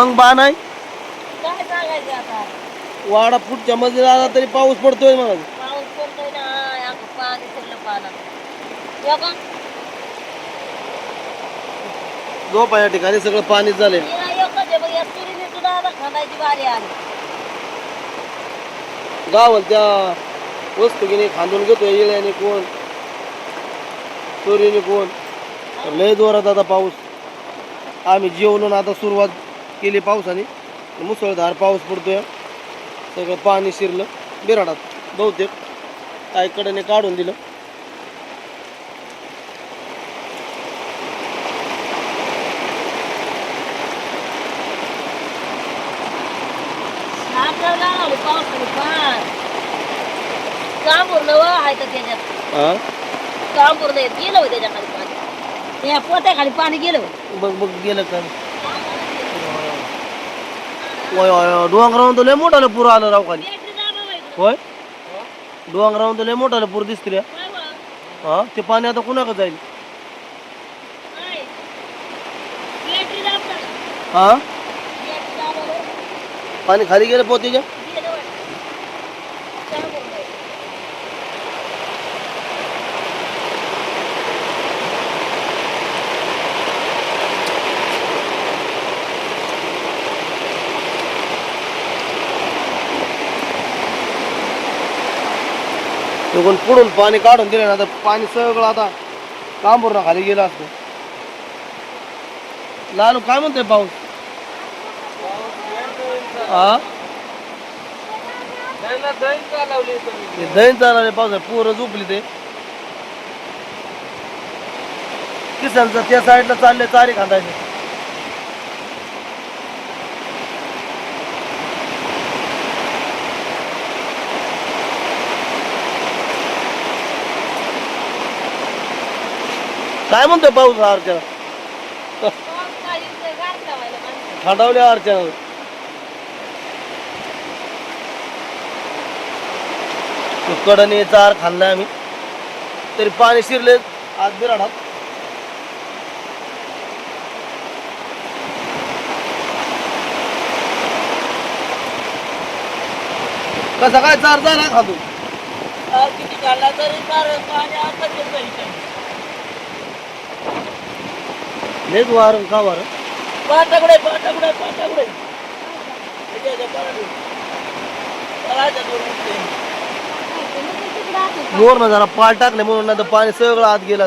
मग बा नाही? काय सांगायचं आता? वाडा पुढच्या मध्ये आला तरी पाऊस पडतोय मग पाऊस पडतोय ना पाणी पाण्यात. या का झोपा या ठिकाणी सगळं पाणी आली. गावात त्या वस्तू घेणे खांदून घेतोय येण्याने कोण? चोरीने कोण? लय जोरात आता पाऊस. आम्ही जेवलो आता सुरुवात केली पावसाने. मुसळधार पाऊस पडतोय. सगळं पाणी शिरलं. बिराडात बहुतेक काही कडेने काढून दिलं. आपल्याला लावली पावसाने पार कांबूर आहे तर त्याच्यात. कांबूर गेलं होय त्याच्याखाली पाणी. त्या पोत्याखाली पाणी गेलं. बघ बघ गेलं का? डोंगरावून तर लय मोठालं पूर आलं राव खाली. होय डोंगरावून तर लय मोठालं पूर दिसते रे? हा ते पाणी आता कुणाकडे जाईल. हा. पाणी खाली गेलं पोतीच्या गेलं वाटतं. कांबूर आहे. चुकून पुढून पाणी काढून दिलं ना तर पाणी सगळं आता कांबूरला खाली गेलं असतं. लालू काय म्हणते पाऊस? हा? दही दैन पाऊस पूर झोपली ते. किसानचं त्या साईडला चालले चारी खांदायचे. काय म्हणतोय पाऊस हा अर्चना? पाऊस थंडावल्या अर्चना कडने चार खाल्लाय आम्ही. तरी पाणी शिरले आज बिराडात कसा काय चार झाला खातो किती काढला तरी चार पाणी आता लेच वारं का वारं पाटाकडे पाटाकडे पाटाकडे ना जरा पाल टाकले म्हणून नाही तर पाणी सगळं आत गेलं.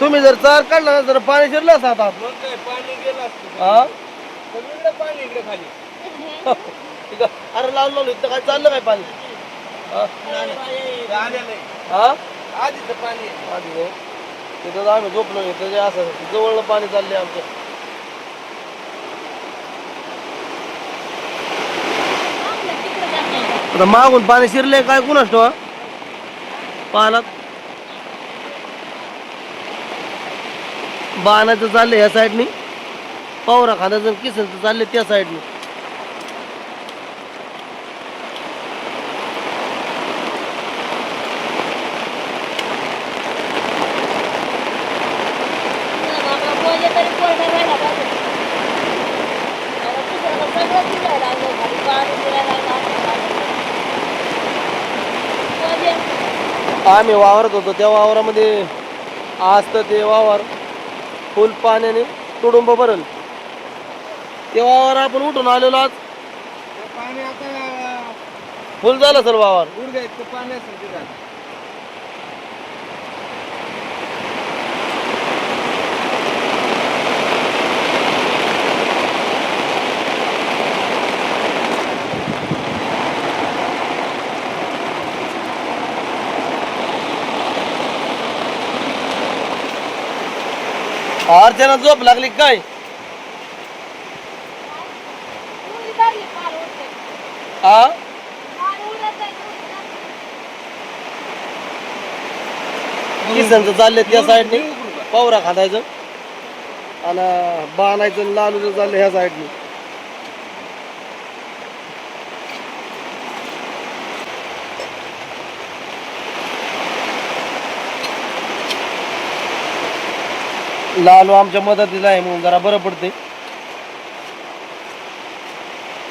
तुम्ही जर चार काढला ना तर पाणी शिरलं असतं आता मग काय पाणी गेलं असतं हा सगळीकडे पाणी इकडे खाली. अरे लावून लावलं इथं काय चाललं काय पाणी हा? हा आधीच पाणी आहे. आधी हो. तिथं आम्ही झोपलो नाही त्याचे असं जवळ पाणी चाललंय आमचं. आता मागून पाणी शिरलंय काय कुणास ठेवा पाण्यात बाणाचं चाललंय ह्या साईडनी पावरा खाण्याचं किसनचं चाललंय त्या साईडनी बाबा, बोलले तरी कोरडा राहिला पाहिजे. आता दुसऱ्याला सगळं दिसायला लागलं, खाली पाणी फिरायला लागलं. बोलले, आम्ही वावरत होतो त्या वावरामध्ये असतं ते वावर फुल पाण्याने तुडुंब भरल. ते वावर आपण उठून आलेलो आज. पाणी आता फुल झालं सर वावर. इतकं पाणी असेल तिथं. अर्चना झोप लागली काय? उडी मारली, हा किसनचं चाललंय त्या साईडने? पावरा खांदायचं. आणि बाणायचं लालूचं चाललं ह्या साईडने. लालू आमच्या मदतीला आहे म्हणून जरा बरं पडते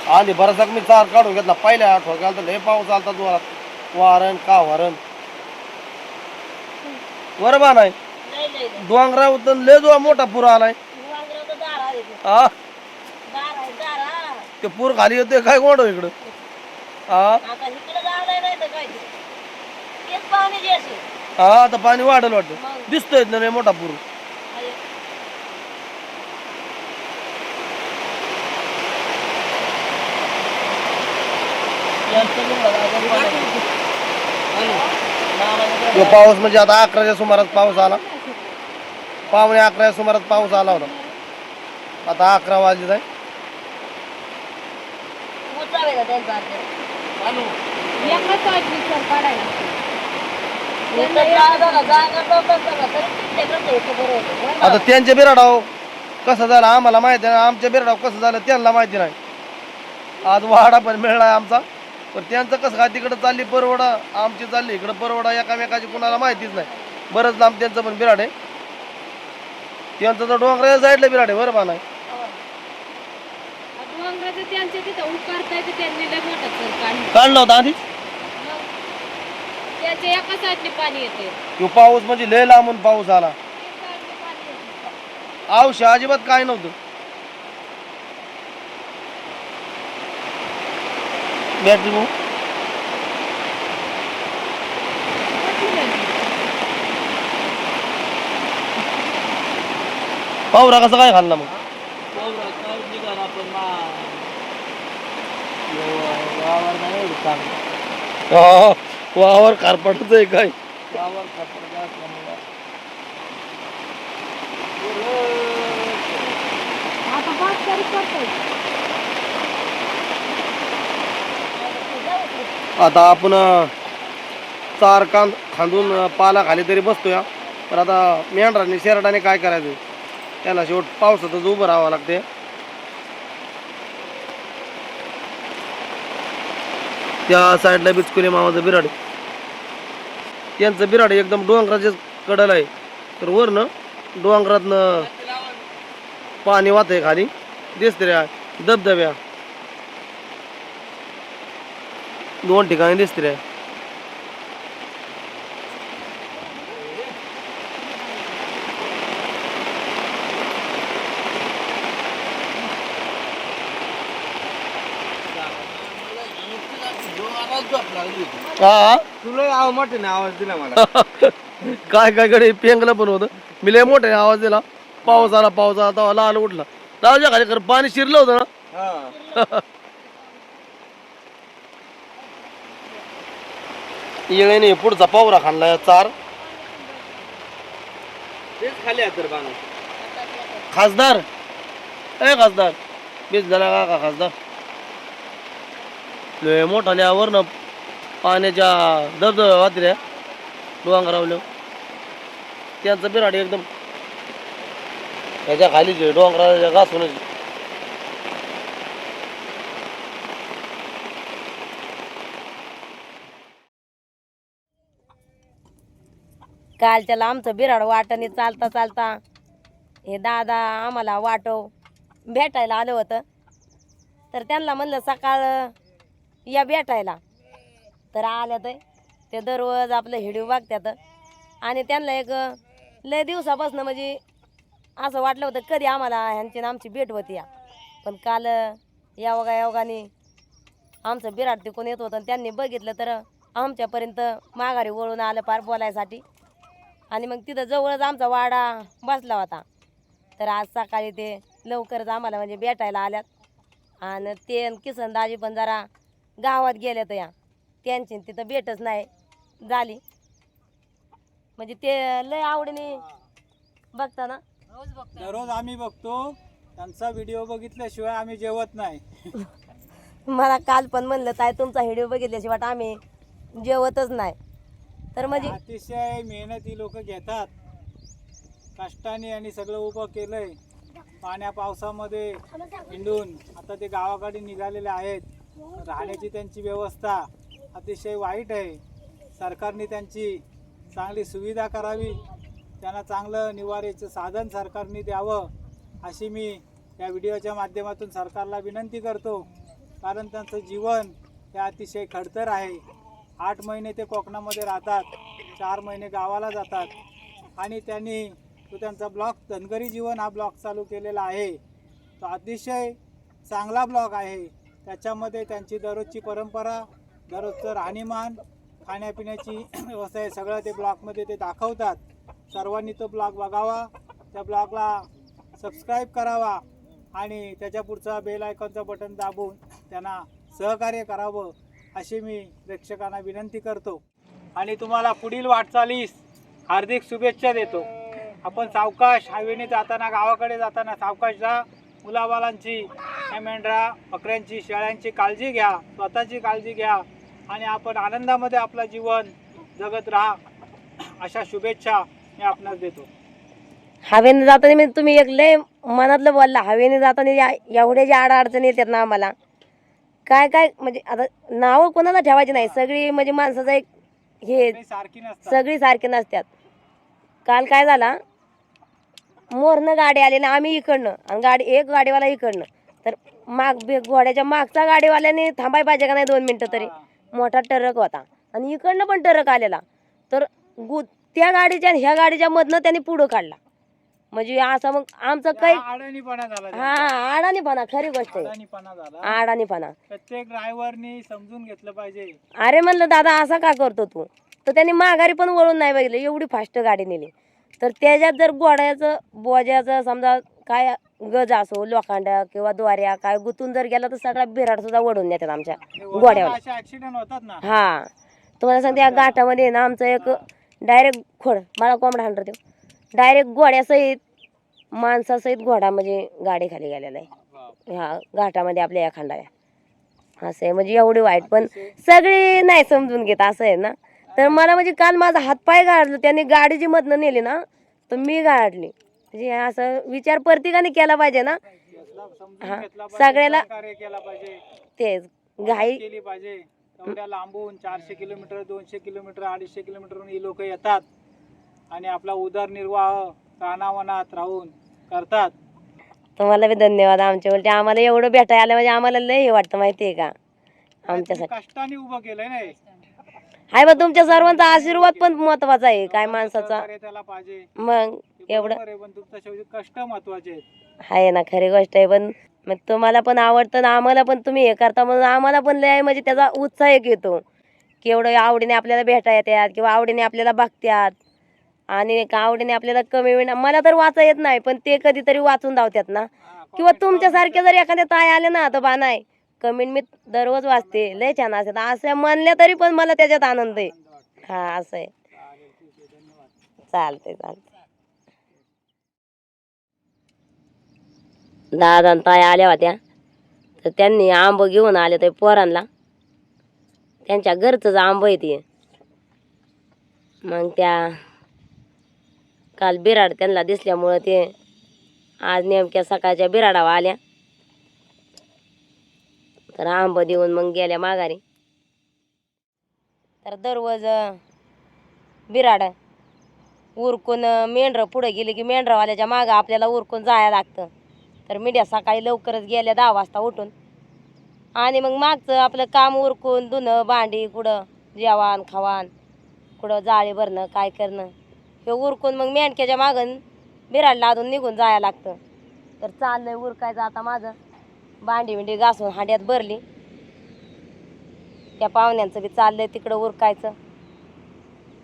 आणि बराचसा मी चार काढून घेतला. पहिल्या आठवड्यात गेला तर लय पाऊस आलता जोरात वारण का वारण बरोबर नाही. लय लय लय जो मोठा पूर आलाय. ते. हा. ते पूर खाली येतोय काय गोंड इकडं? हा ते. हा आता पाणी वाढल वाटतं. दिसतोय ना मोठा पूर अरे, तो पाऊस म्हणजे आता अकराच्या सुमारास पाऊस आला. पावणे अकराच्या सुमारास पाऊस आला होता. आता अकरा वाजले आहे. आता त्यांच्या बिराडाव कसं झालं? आम्हाला माहिती आहे आमच्या बिराडाव कसं झालं? त्यांना माहिती नाही. आज वाडा पण मिळला आमचा. पण त्यांचं कसं काय तिकडं चालली परवडा? आमची चालली इकडं परवडा एकामेकाची कुणाला माहितीच नाही. बरंच लांब त्यांचं पण बिराड आहे. त्यांचं तर डोंगराच्या साईडला बिराड आहे बरं नाही? त्यांच्या तिथं उकारता येते त्यांनी लय मोठं सर काढलं काढलं होतं आधी? त्याच्या एका साईडने पाणी येते तो पाऊस म्हणजे लय लांबून पाऊस आला. औष अजिबात काय नव्हतं. भाऊ पावरा कसं काय खाल्ला मग हा, वावर खारपाटच आहे काय आता पाच तरी पडतंय आता आपण चार कांद खांदून पाला खाली तरी बसतो या तर आता मेंढराने शेरडाने काय करायचं? त्याला शेवट पावसातच उभं राहावं लागते त्या साईडला बिचकुले मामाचं बिराड. त्यांचं बिराड एकदम डोंगराच्याच कडला आहे. तर वरनं डोंगरातनं पाणी वाहत आहे खाली. दिसते रे धबधब्या. दोन ठिकाणी दिसते रे. हा तुला आव मोठ्याने आवाज दिला मला. काय काय कडे पेंगलं पण होतं. मी लय मोठ्याने आवाज दिला. पाऊस आला पाऊस आला तेव्हा लाल उठला. राजा खाली कर पाणी शिरलं होतं ना. येळेने पुढचा पावरा खाल्ला चार. तेच खाली तर खासदार. ए खासदार. बेस झाला का का खासदार? लय मोठा ल्यावर ना पाण्याच्या धबधब्या वातऱ्या डोंगरावल्या त्यांचं बिराड एकदम. ह्याच्या खालीच आहे, डोंगराच्या घासूनच. कालच्याला आमचं बिराड वाटाने चालता चालता हे दादा आम्हाला वाटव भेटायला आलं होतं. तर त्यांना म्हणलं सकाळ या भेटायला. तर आल्या तर ते दररोज आपलं हिडिओ बघतात. आणि त्यांना एक लय दिवसापासून म्हणजे असं वाटलं होतं कधी आम्हाला ह्यांची आमची भेट होती या. पण काल यावगा यावगाने आमचं बिराड तिकून येत होतं आणि त्यांनी बघितलं तर आमच्यापर्यंत माघारी वळून आलं पार बोलायसाठी. आणि मग तिथं जवळच आमचा वाडा बसला होता. तर आज सकाळी ते लवकरच आम्हाला म्हणजे भेटायला आल्यात. आणि ते किसन दाजी पण जरा गावात गेले तर या. त्यांची तिथं भेटच नाही झाली. म्हणजे ते लय आवडीने बघता ना? दररोज आम्ही बघतो. त्यांचा व्हिडिओ बघितल्याशिवाय आम्ही जेवत नाही. मला काल पण म्हणलं ताय तुमचा व्हिडिओ बघितल्याशिवाय आम्ही जेवतच नाही. तर म्हणजे अतिशय मेहनती लोक घेतात. कष्टाने आणि सगळं उभं केलंय. पाण्या पावसामध्ये हिंडून आता ते गावाकडे निघालेले आहेत. राहण्याची त्यांची व्यवस्था अतिशय वाईट आहे. सरकारने त्यांची चांगली सुविधा करावी. त्यांना चांगलं निवारेचं साधन सरकारने द्यावं अशी मी या व्हिडिओच्या माध्यमातून सरकारला विनंती करतो. कारण त्यांचं जीवन हे अतिशय खडतर आहे. आठ महिने ते कोकणामध्ये राहतात चार महिने गावाला जातात आणि त्यांनी तो त्यांचा ब्लॉग धनगरी जीवन हा ब्लॉग चालू केलेला आहे. तो अतिशय चांगला ब्लॉग आहे. त्याच्यामध्ये त्यांची दररोजची परंपरा दररोजचं राहणीमान खाण्यापिण्याची व्यवस्था आहे सगळं ते ब्लॉगमध्ये ते दाखवतात. सर्वांनी तो ब्लॉग बघावा. त्या ब्लॉगला सबस्क्राईब करावा आणि त्याच्या पुढचा बेल आयकॉनचं बटन दाबून त्यांना सहकार्य करावं. अशी मी प्रेक्षकांना विनंती करतो. आणि तुम्हाला पुढील वाटचालीस हार्दिक शुभेच्छा देतो. आपण सावकाश हायवेने जाताना गावाकडे जाताना सावकाश जा. मुलाबालांची मेंढरा बकऱ्यांची शेळ्यांची काळजी घ्या. स्वतःची काळजी घ्या. आणि आपण आनंदामध्ये आपलं जीवन जगत राहा. अशा शुभेच्छा मी आपणास देतो. हवेने जाताना मी तुम्ही एक लय मनातलं बोलला. हवेने जाताना या- एवढ्या ज्या अडचणी येतात ना आम्हाला. काय काय म्हणजे आता नावं कोणाला ठेवायची नाही. सगळी म्हणजे माणसाचं एक हे काही सारखी नसतात. सगळी सारखी नसतात. काल काय झाला? मोरनं गाडी आली ना आम्ही इकडनं. आणि गाडी एक गाडीवाला इकडनं. तर माग बे- घोड्याच्या मागचा गाडीवाल्याने थांबाय पाहिजे का नाही दोन मिनटं तरी? मोठा टरक होता. आणि इकडनं पण टरक आलेला. तर गु त्या गाडीच्या आणि ह्या गाडीच्या मधनं त्यांनी पुढं काढला. म्हणजे असं मग आमचं काही हा अडाणीपणा झाला हा अडाणीपणा खरी गोष्ट आहे. अडाणीपणा झाला. अडाणीपणा प्रत्येक ड्रायव्हरनी समजून घेतलं पाहिजे. अरे म्हणलं दादा असा का करतो तू? तर त्यांनी माघारी पण वळून नाही बघितलं एवढी फास्ट गाडी नेली. तर त्याच्यात जर घोड्याचं बोज्याचं समजा काय गज असो लोखंडा किंवा द्वाऱ्या काय गुतून जर गेला तर सगळा बिराड सुद्धा वडून नेतात आमच्या ऍक्सिडेंट होतात ना. हा. तुम्हाला सांगते या घाटामध्ये ना आमचं एक डायरेक्ट खोड मला कोंबडा हाणतो डायरेक्ट घोड्यासहित माणसासहित घोडा म्हणजे गाडी खाली गेलेला आहे. ह्या घाटामध्ये आपल्या या असं आहे म्हणजे एवढी वाईट पण सगळी नाही समजून घेत असं आहे ना. तर मला म्हणजे काल माझा हातपाय गाडलं त्यांनी गाडी जी मधनं नेली ना तर मी गाडली म्हणजे असं विचार प्रत्येकाने केला पाहिजे ना. हा. सगळ्याला- तेच घाई. केली पाहिजे. लांबून चारशे किलोमीटर दोनशे किलोमीटर अडीचशे किलोमीटर ही लोक येतात. आणि आपला उदरनिर्वाह रानावनात राहून करतात. तुम्हाला बी धन्यवाद आमच्या उलटे आम्हाला एवढं भेटायला आलं म्हणजे आम्हाला लय हे वाटतं माहिती आहे का आमच्यासाठी कष्टाने उभं केलंय नाही. हाय बा तुमच्या सर्वांचा आशीर्वाद पण महत्त्वाचा आहे काय माणसाचा. सहकार्य त्याला पाहिजे. मग ते एवढं बरोबर आहे, पण तुमच्या शेवटी कष्ट महत्त्वाचे आहेत. आहे ना खरी गोष्ट आहे पण मग तुम्हाला पण आवडतं ना आम्हाला पण तुम्ही हे करता म्हणून आम्हाला पण लय म्हणजे त्याचा उत्साह एक येतो. की एवढं आवडीने आपल्याला भेटा येतात किंवा आवडीने आपल्याला बघतात. आणि आवडीने आपल्याला कमी वेळ मला तर वाचा येत नाही पण ते कधीतरी वाचून धावतात ना. किंवा तुमच्यासारखे जर एखाद्या ताई आले ना तर बा नाही. कमेंट मी दररोज वाचते लय छान असतात. असं म्हणल्या तरी पण मला त्याच्यात आनंद आहे. हा असं आहे. चालेल, ठीक आहे, धन्यवाद. चालते चालते दादा ताई आल्या होत्या. तर त्यांनी आंब घेऊन आले ते पोरांना. त्यांच्या घरचंच आंब आहे ते. मग त्या काल बिराड त्यांना दिसल्यामुळं ते आज नेमक्या सकाळच्या बिराडावर आल्या. तर आंब देऊन मग गेल्या माघारी. तर दररोज बिराड उरकून मेंढरं पुढे गेली की मेंढरवाल्याच्या मागं आपल्याला उरकून जायला लागतं. तर मीडिया सकाळी लवकरच गेल्या दहा वाजता उठून. आणि मग मागचं आपलं काम उरकून धुणं भांडी कुठं जेवण खावान कुठं जाळी भरणं काय करणं. हे उरकून मग मेंढक्याच्या मागं बिराड लादून निघून जायला लागतं. तर चाललंय उरकायचं आता माझं. भांडी बिंडी घासून हांड्यात भरली. त्या पाहुण्यांचं बी चाललंय तिकडं उरकायचं.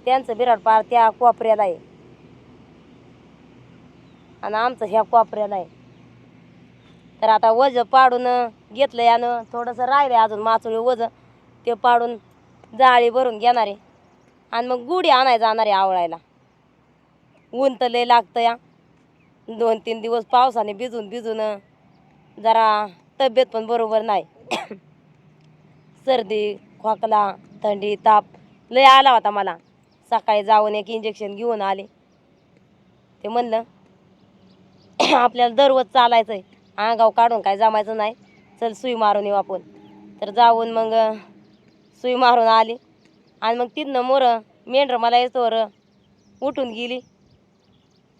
त्यांचं बिराड पार त्या कोपऱ्याला आहे. आणि आमचं ह्या कोपऱ्याला आहे. तर आता वज पाडून घेतलं यानं. थोडंसं राहिलं अजून माचोळी वज. ते पाडून जाळी भरून घेणार. आहे आणि मग गुढी आणायला जाणार आहे आवळायला. ऊन तर लय लागतं या. दोन तीन दिवस पावसाने भिजून भिजून जरा तब्येत पण बरोबर नाही. सर्दी खोकला थंडी ताप लय आला होता मला. सकाळी जाऊन एक इंजेक्शन घेऊन आले. ते म्हणलं आपल्याला दररोज चालायचं आहे आगाव काढून काय जमायचं नाही. चल सुई मारून येऊ आपण. तर जाऊन मग सुई मारून आली. आणि मग तिथनं मोरं मेंढरं मला येतोवर उठून गेली.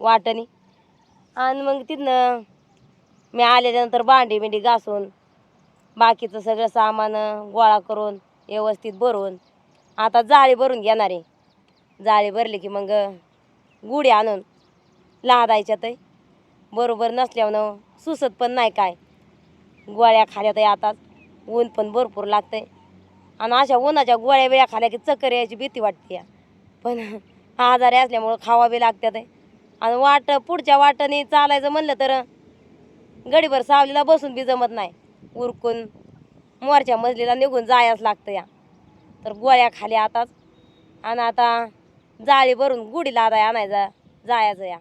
वाटणी. आणि मग तिथनं मी आल्याच्यानंतर भांडी बिंडी घासून बाकीचं सगळं सामान गोळा करून व्यवस्थित भरून. आता जाळी भरून घेणार आहे. जाळी भरली की मग गुढी आणून लादायच्यात तर बरोबर नसल्यानं सुसत पण नाही काय. गोळ्या खाल्यात तर आता ऊन पण भरपूर लागतंय. आणि अशा उन्हाच्या गोळ्या बिळ्या खाल्या की चक्कर यायची भीती वाटते या. पण आजारी असल्यामुळं खावा बी लागतात आहे आणि वाट पुढच्या वाटाने चालायचं म्हणलं तर गडीभर सावलीला बसून बी जमत नाही. उरकून मोरच्या मजलीला निघून जायच लागतं या. तर गोळ्या खाली आताच. आणि आता जाळी भरून गुढी लादाय आणायचा जायचं या.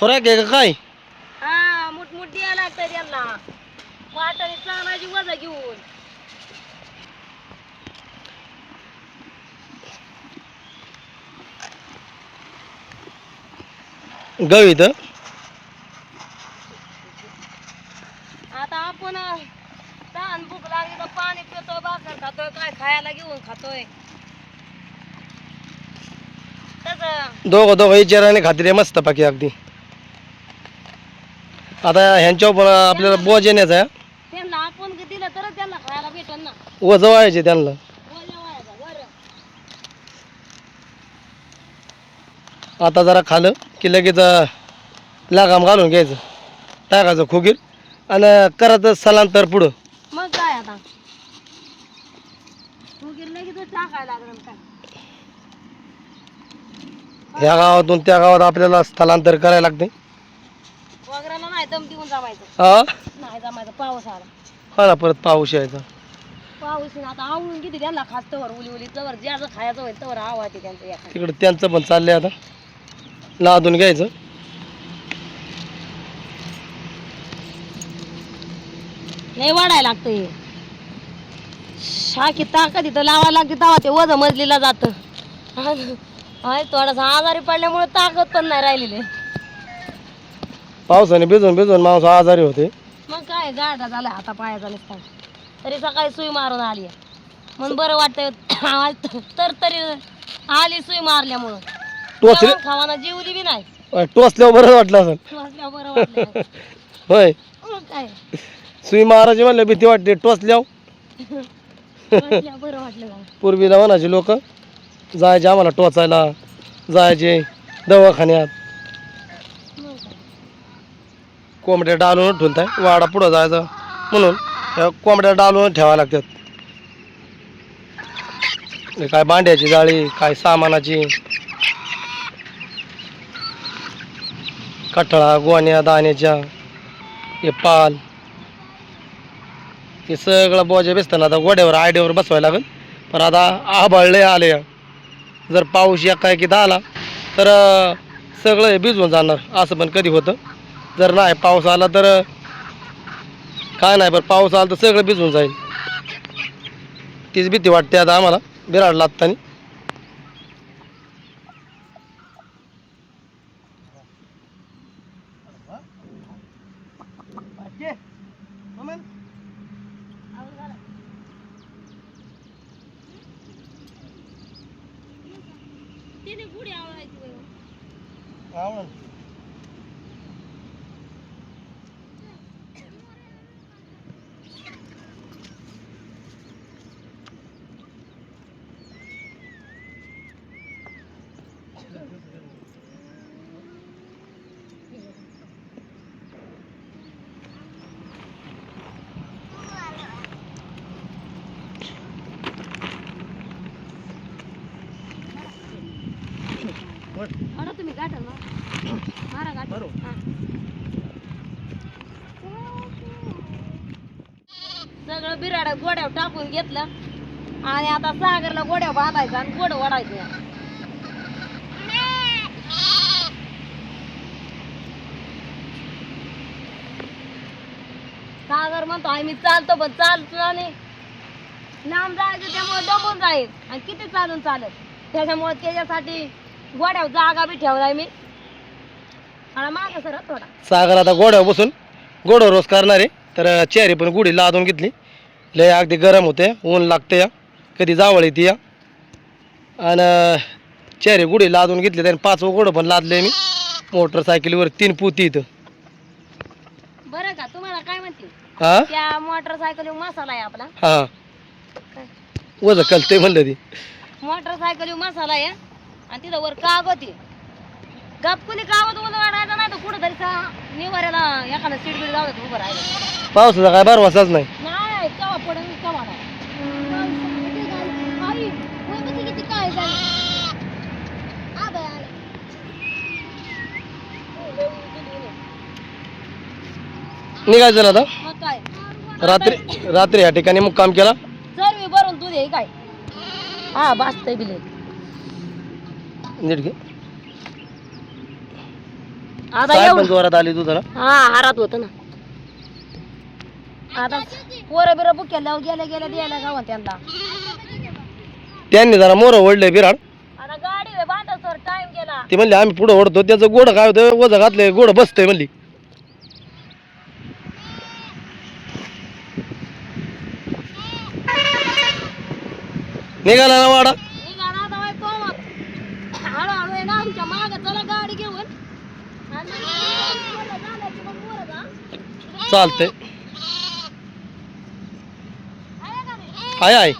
खोराक आहे का काय? हा मोठमोठ द्यायला वाटाने वजा घेऊन. गव इथं. आता आपण तहान भूक लागली तर पाणी पितोय भाकर खातोय काय खायला घेऊन खातोय. तसं. दोघं दोघं विचाराने खात्री आहे मस्त पाकी अगदी. आता ह्यांच्यावर पण आपल्याला बोज येण्याचा आहे. त्यांना आपण दिलं तरच त्यांना खायला भेटल ना. वज व्हायचे त्यांना. आता जरा खालं की लगेच अं, लागाम घालून घ्यायचं. टाकायचं खोगीर आणि करायचं स्थलांतर पुढं. मग काय आता? तू गेलं की तू टाकायला लागलं काय ह्या गावातून त्या गावात आपल्याला स्थलांतर करायला लागते. वगैरेला नाही दम देऊन जमायचं हा? नाही जमायचं पाऊस आला. हा ना परत पाऊस यायचा. पाऊस येईन आता आवळून किती त्यांना खास तवर उली उली तवर ज्याचं खायचं होईल तवर आवाते त्यांचं एखादं तिकडं त्यांचं पण चाललंय आता. लादून घ्यायचं. नाही वाढायला लागतं हे शाकी ताकद इथं लावायला लागते तेव्हा ते वज मजलीला जातं. आहे थोडासा आजारी पडल्यामुळे ताकद पण नाही राहिलेली. पावसाने भिजून भिजून माणूस आजारी होते. मग काय गाडा झाला आता पायाचा नुसता. तरी सकाळी सुई मारून आली. म्हणून बरं वाटतं तर तरी आली सुई मारल्यामुळं. टोचले जेवण खावाना जेवली बी नाही. टोचल्यावर बरं वाटलं असेल. वाचल्यावर बरं वाटलं होय. मग काय? सुई महाराज म्हणलं भीती वाटते टोचल्यावर. वाचल्यावर बरं वाटलं पूर्वीला म्हणायचे लोक जायचे आम्हाला टोचायला जायचे दवाखान्यात मग काय कोंबड्या डालून ठेवताय वाडा पुढं जायचं म्हणून ह्या कोंबड्या डालून ठेवायला लागतात. हे काय भांड्याची जाळी काय सामानाची? कठळा गोण्या दाण्याच्या हे पाल. हे सगळं बोजा बेसताना आता गोड्यावर आयड्यावर बसवायला लागेल. पण आता आभाळले आले जर पाऊस एका की आला तर सगळं हे भिजवून जाणार. असं पण कधी होतं. जर नाही पाऊस आला तर काय नाही बरं पाऊस आला तर सगळं भिजून जाईल. तीच भीती वाटते आता आम्हाला बिराड लागताना तिने गुढी आवडायची बाई. काढा तुम्ही गाठा ना मारा गाठ गोड्यावर टाकून घेतलं. आणि आता सागरला गोड्या बांधायचं आणि गोड वाढायचं सागर म्हणतो आम्ही चालतो पण चालतो आणि लांब जायचं त्यामुळे दमून जाईल. आणि किती चालून चालत? त्याच्यामुळे त्याच्यासाठी गोड्यावर जागा बी ठेवलाय मी. आणि माग सर थोडा. सागर आता गोड्यावर बसून गोड रोज करणार आहे. तर चेहरे पण गुढी लादून घेतली. लय अगदी गरम होते ऊन लागते या. कधी जावळ येते या. आणि चेहरे गुढी लादून घेतले त्याने पाच गोडं पण लादले मी. मोटरसायकलीवर तीन पुती इथं. बरं का तुम्हाला काय म्हणते? हा? त्या मोटरसायकल मसाला आहे आपला. हा. वज कलते म्हणलं ती. मोटरसायकल मसाला आहे. आणि तिथं वर कागद आहे. गपकुनी कागद वाढायचा नाही तर कुठं तरी निवाऱ्याला एखादा सीट बीट जाऊ उभं राहिलं. पावसाचा काय बरवासाच नाही नाही कवा पडेल कवा नाही किती काय निघायचं ना आता? मग काय? रात्री रात्री या ठिकाणी मुक्काम केला? मी भरून दूध आहे काय? हा बिले. नीट घे आता साहेब पण एवढं जोरात आली तुझा हा हारात होत ना. आता पोरं बिरं बुक केल्यावर गेल्या गेल्या द्यायला गावात त्यांना. त्यांनी जरा मोर ओढले बिराड. आता गाडी बांधा सर टाइम गेला. ते म्हणले आम्ही पुढं ओढतो. त्याचं गोड काय होतं? वज घातलं गोड बसतंय म्हणली. निघाला ना वाडा. निघाला आता बाई कोमत हळूहळू आहे ना आमच्या माग चला गाडी घेऊन. आणि मग जा. चालतंय. आहे का नाही? आहे आहे